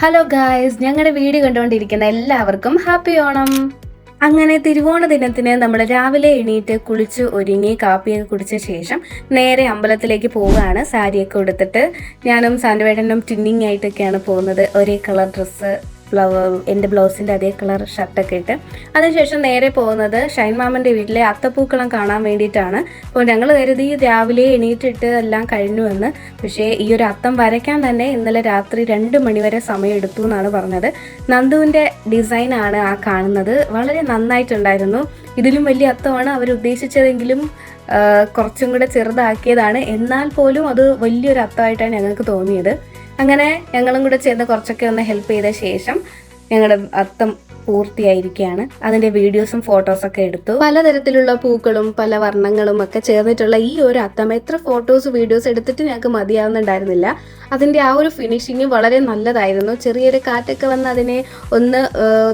Hello guys ഞങ്ങളുടെ video കണ്ടുകൊണ്ടിരിക്കുന്ന എല്ലാവർക്കും ഹാപ്പി ഓണം. അങ്ങനെ തിരുവോണ ദിനത്തിന് നമ്മൾ രാവിലെ എണീറ്റ് കുളിച്ച് ഒരുങ്ങി കാപ്പിയൊക്കെ കുടിച്ച ശേഷം നേരെ അമ്പലത്തിലേക്ക് പോവുകയാണ്. സാരിയൊക്കെ ഉടുത്തിട്ട് ഞാനും സാൻഡവേട്ടനും ടിന്നിങ് ആയിട്ടൊക്കെയാണ് പോകുന്നത്. ഒരേ കളർ ഡ്രസ്സ്. എന്റെ ബ്ലൗസിന്റെ അതേ കളർ ഷർട്ടൊക്കെ ഇട്ട്. അതിനുശേഷം നേരെ പോകുന്നത് ഷൈൻ മാമന്റെ വീട്ടിലെ അത്തപ്പൂക്കളം കാണാൻ വേണ്ടിയിട്ടാണ്. അപ്പോൾ ഞങ്ങൾ കരുതി രാവിലെ എണീറ്റിട്ട് എല്ലാം കഴിഞ്ഞു എന്ന് പക്ഷേ ഈ ഒരു അത്തം വരയ്ക്കാൻ തന്നെ ഇന്നലെ രാത്രി രണ്ട് മണിവരെ സമയം എടുത്തു എന്നാണ് പറഞ്ഞത്. നന്ദുവിന്റെ ഡിസൈനാണ് ആ കാണുന്നത്. വളരെ നന്നായിട്ടുണ്ടായിരുന്നു. ഇതിലും വലിയ അത്തമാണ് അവർ ഉദ്ദേശിച്ചതെങ്കിലും കുറച്ചും കൂടെ ചെറുതാക്കിയതാണ്. എന്നാൽ പോലും അത് വലിയൊരു അത്തമായിട്ടാണ് ഞങ്ങൾക്ക് തോന്നിയത്. അങ്ങനെ ഞങ്ങളും കൂടെ ചേർന്ന് കുറച്ചൊക്കെ ഒന്ന് ഹെൽപ്പ് ചെയ്ത ശേഷം ഞങ്ങളുടെ അത്തം പൂർത്തിയായിരിക്കുകയാണ്. അതിന്റെ വീഡിയോസും ഫോട്ടോസൊക്കെ എടുത്തു. പലതരത്തിലുള്ള പൂക്കളും പല വർണങ്ങളും ഒക്കെ ചേർന്നിട്ടുള്ള ഈ ഒരു അത്തം എത്ര ഫോട്ടോസ് വീഡിയോസ് എടുത്തിട്ട് ഞങ്ങൾക്ക് മതിയാവുന്നുണ്ടായിരുന്നില്ല. അതിന്റെ ആ ഒരു ഫിനിഷിങ് വളരെ നല്ലതായിരുന്നു. ചെറിയൊരു കാറ്റൊക്കെ വന്ന് അതിനെ ഒന്ന്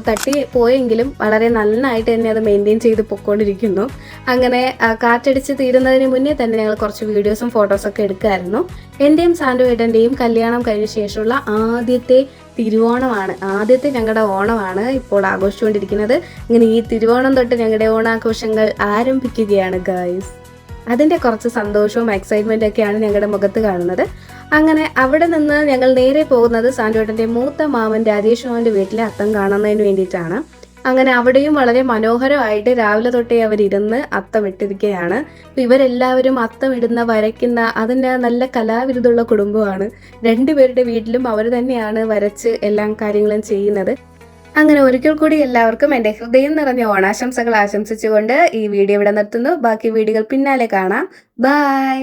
തട്ടി പോയെങ്കിലും വളരെ നന്നായിട്ട് തന്നെ അത് മെയിന്റെയിൻ ചെയ്ത് പൊക്കോണ്ടിരിക്കുന്നു. അങ്ങനെ കാറ്റടിച്ച് തീരുന്നതിന് മുന്നേ തന്നെ ഞങ്ങൾ കുറച്ച് വീഡിയോസും ഫോട്ടോസൊക്കെ എടുക്കുമായിരുന്നു എന്റെയും സാൻഡു ഏട്ടന്റെയും കല്യാണം കഴിഞ്ഞ ശേഷമുള്ള ആദ്യത്തെ തിരുവോണമാണ്. ആദ്യത്തെ ഞങ്ങളുടെ ഓണമാണ് ഇപ്പോൾ ആഘോഷിച്ചുകൊണ്ടിരിക്കുന്നത്. ഇങ്ങനെ ഈ തിരുവോണം തൊട്ട് ഞങ്ങളുടെ ഓണാഘോഷങ്ങൾ ആരംഭിക്കുകയാണ് ഗായ്സ് അതിന്റെ കുറച്ച് സന്തോഷവും എക്സൈറ്റ്മെന്റ് ഒക്കെയാണ് ഞങ്ങളുടെ മുഖത്ത് കാണുന്നത്. അങ്ങനെ അവിടെ നിന്ന് ഞങ്ങൾ നേരെ പോകുന്നത് സാൻഡോട്ടന്റെ മൂത്ത മാമൻ രാജേഷ് മാമന്റെ വീട്ടിലെ അത്തം കാണുന്നതിന് വേണ്ടിയിട്ടാണ്. അങ്ങനെ അവിടെയും വളരെ മനോഹരമായിട്ട് രാവിലെ തൊട്ടേ അവരിരുന്ന് അത്തമിട്ടിരിക്കുകയാണ്. ഇട്ടിരിക്കുകയാണ് അപ്പൊ ഇവരെല്ലാവരും അത്തമിടുന്ന വരയ്ക്കുന്ന അതിന്റെ നല്ല കലാവിരുദ്ധമുള്ള കുടുംബമാണ്. രണ്ടുപേരുടെ വീട്ടിലും അവർ തന്നെയാണ് വരച്ച് എല്ലാ കാര്യങ്ങളും ചെയ്യുന്നത്. അങ്ങനെ ഒരിക്കൽ കൂടി എല്ലാവർക്കും എന്റെ ഹൃദയം നിറഞ്ഞ ഓണാശംസകൾ ആശംസിച്ചുകൊണ്ട് ഈ വീഡിയോ ഇവിടെ നിർത്തുന്നു. ബാക്കി വീഡിയോകൾ പിന്നാലെ കാണാം. ബൈ